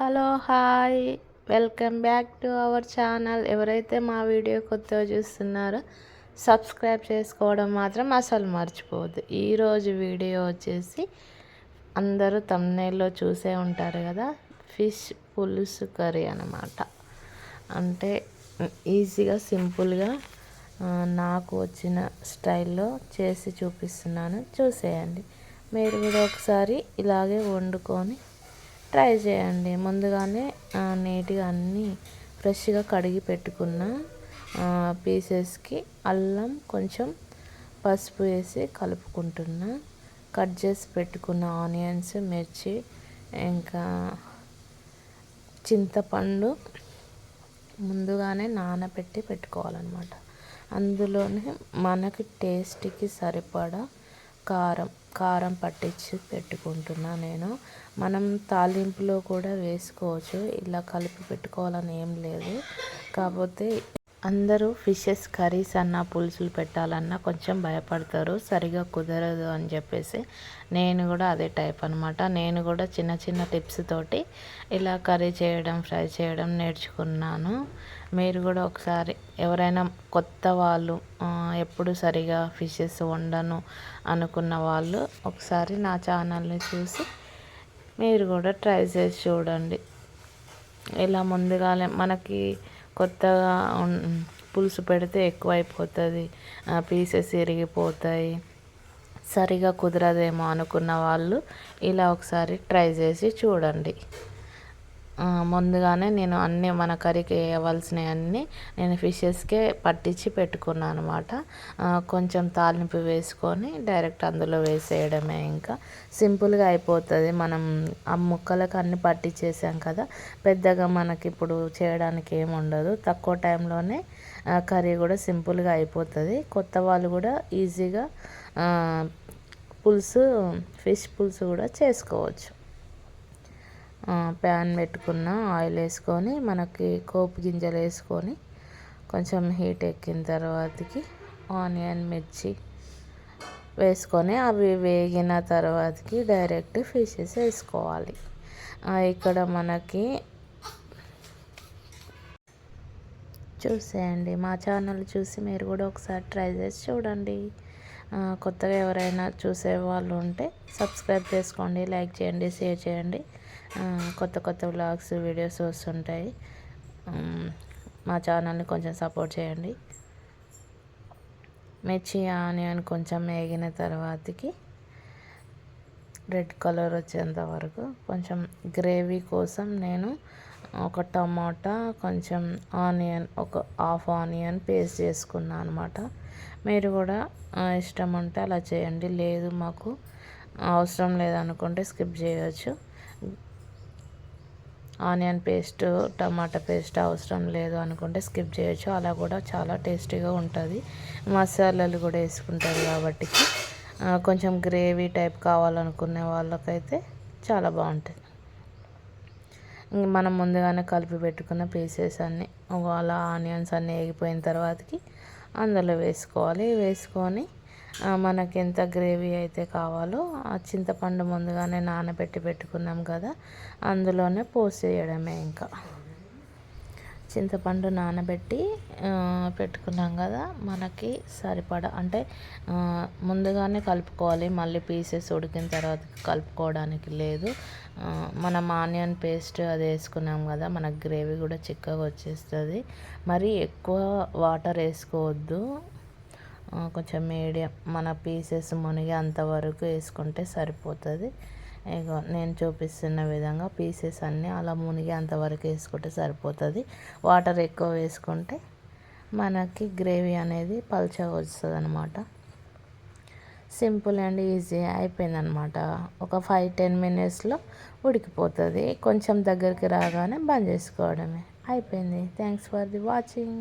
Hello hi. Welcome back to our channel. ఎవరైతే మా video కొత్తగా చూస్తున్నారో సబ్స్క్రైబ్ చేసుకోవడం మాత్రం అసలు మర్చిపోవద్దు. ఈరోజు వీడియో వచ్చేసి అందరూ తమ్నేల్లో చూసే ఉంటారు కదా ఫిష్ పులుసు కర్రీ అనమాట అంటే ఈజీగా సింపుల్గా నాకు వచ్చిన స్టైల్లో చేసి చూపిస్తున్నాను. చూసేయండి. మీరు కూడా ఒకసారి ఇలాగే వండుకొని ట్రై చేయండి. ముందుగానే నీట్గా అన్నీ ఫ్రెష్గా కడిగి పెట్టుకున్న పీసెస్కి అల్లం కొంచెం పసుపు వేసి కలుపుకుంటున్నా కట్ చేసి పెట్టుకున్న ఆనియన్స్ మిర్చి ఇంకా చింతపండు ముందుగానే నానబెట్టి పెట్టుకోవాలన్నమాట. అందులోనే మనకి టేస్ట్కి సరిపడా కారం కారం పట్టించి పెట్టుకుంటున్నా నేను. మనం తాలింపులో కూడా వేసుకోవచ్చు. ఇలా కలిపి పెట్టుకోవాలని ఏం లేదు. కాకపోతే అందరూ ఫిషెస్ కర్రీస్ అన్న పులుసులు పెట్టాలన్నా కొంచెం భయపడతారు సరిగా కుదరదు అని చెప్పేసి నేను కూడా అదే టైప్ అనమాట నేను కూడా చిన్న చిన్న టిప్స్ తోటి ఇలా కర్రీ చేయడం ఫ్రై చేయడం నేర్చుకున్నాను. మీరు కూడా ఒకసారి ఎవరైనా కొత్త వాళ్ళు ఎప్పుడు సరిగా ఫిషెస్ వండను అనుకున్న వాళ్ళు ఒకసారి నా ఛానల్ని చూసి మీరు కూడా ట్రై చేసి చూడండి. ఇలా ముందుగానే మనకి కొత్తగా పులుసు పెడితే ఎక్కువైపోతుంది. పీసెస్ విరిగిపోతాయి సరిగా కుదరదేమో అనుకున్న వాళ్ళు ఇలా ఒకసారి ట్రై చేసి చూడండి. ముందుగానే నేను అన్నీ మన కర్రీకి వేయవలసినవి అన్నీ నేను ఫిషెస్కే పట్టించి పెట్టుకున్నాను అనమాట కొంచెం తాలింపు వేసుకొని డైరెక్ట్ అందులో వేసేయడమే ఇంకా. సింపుల్గా అయిపోతుంది. మనం ఆ ముక్కలకు అన్నీ పట్టించేసాం కదా పెద్దగా మనకి ఇప్పుడు చేయడానికి ఏమి ఉండదు. తక్కువ టైంలోనే కర్రీ కూడా సింపుల్గా అయిపోతుంది. కొత్త వాళ్ళు కూడా ఈజీగా పులుసు ఫిష్ పులుసు కూడా చేసుకోవచ్చు. ప్యాన్ పెట్టుకున్న ఆయిల్ వేసుకొని మనకి కోపు గింజలు వేసుకొని కొంచెం హీట్ ఎక్కిన తర్వాతకి ఆనియన్ మిర్చి వేసుకొని అవి వేగిన తర్వాతకి డైరెక్ట్ ఫిషెస్ వేసుకోవాలి. ఇక్కడ మనకి చూసేయండి మా ఛానల్ చూసి మీరు కూడా ఒకసారి ట్రై చేసి చూడండి. కొత్తగా ఎవరైనా చూసే వాళ్ళు ఉంటే సబ్స్క్రైబ్ చేసుకోండి లైక్ చేయండి షేర్ చేయండి. కొత్త కొత్త వ్లాగ్స్ వీడియోస్ వస్తుంటాయి. మా ఛానల్ని కొంచెం సపోర్ట్ చేయండి. మిర్చి ఆనియన్ కొంచెం వేగిన తర్వాతకి రెడ్ కలర్ వచ్చేంత వరకు కొంచెం గ్రేవీ కోసం నేను ఒక టమాటా కొంచెం ఆనియన్ ఒక హాఫ్ ఆనియన్ పేస్ట్ చేసుకున్నాను అనమాట మీరు కూడా ఇష్టం ఉంటే అలా చేయండి. లేదు మాకు అవసరం లేదనుకుంటే స్కిప్ చేయవచ్చు ఆనియన్ పేస్ట్ టమాటా పేస్ట్ అవసరం లేదు అనుకుంటే స్కిప్ చేయొచ్చు. అలా కూడా చాలా టేస్టీగా ఉంటుంది. మసాలాలు కూడా వేసుకుంటారు కాబట్టి కొంచెం గ్రేవీ టైప్ కావాలనుకునే వాళ్ళకైతే చాలా బాగుంటుంది. మనం ముందుగానే కలిపి పెట్టుకున్న పీసెస్ అన్నీ అలా ఆనియన్స్ అన్నీ వేగిపోయిన తర్వాతకి అందులో వేసుకోవాలి. వేసుకొని మనకి ఎంత గ్రేవీ అయితే కావాలో ఆ చింతపండు ముందుగానే నానబెట్టి పెట్టుకున్నాం కదా అందులోనే పోసేయడమే ఇంకా. చింతపండు నానబెట్టి పెట్టుకున్నాం కదా మనకి సరిపడా అంటే ముందుగానే కలుపుకోవాలి మళ్ళీ పీసెస్ ఉడికిన తర్వాత కలుపుకోవడానికి లేదు. మనం ఆనియన్ పేస్ట్ అది వేసుకున్నాం కదా మనకు గ్రేవీ కూడా చిక్కగా వచ్చేస్తుంది. మరి ఎక్కువ వాటర్ వేసుకోవద్దు. కొంచెం మీడియం మన పీసెస్ మునిగి అంతవరకు వేసుకుంటే సరిపోతుంది. ఇగో నేను చూపిస్తున్న విధంగా పీసెస్ అన్నీ అలా మునిగి అంతవరకు వేసుకుంటే సరిపోతుంది. వాటర్ ఎక్కువ వేసుకుంటే మనకి గ్రేవీ అనేది పల్చగా వస్తుంది అనమాట సింపుల్ అండ్ ఈజీ అయిపోయిందనమాట ఒక ఫైవ్ టెన్ మినిట్స్లో ఉడికిపోతుంది. కొంచెం దగ్గరికి రాగానే బంద్ చేసుకోవడమే. అయిపోయింది. Thanks for the watching.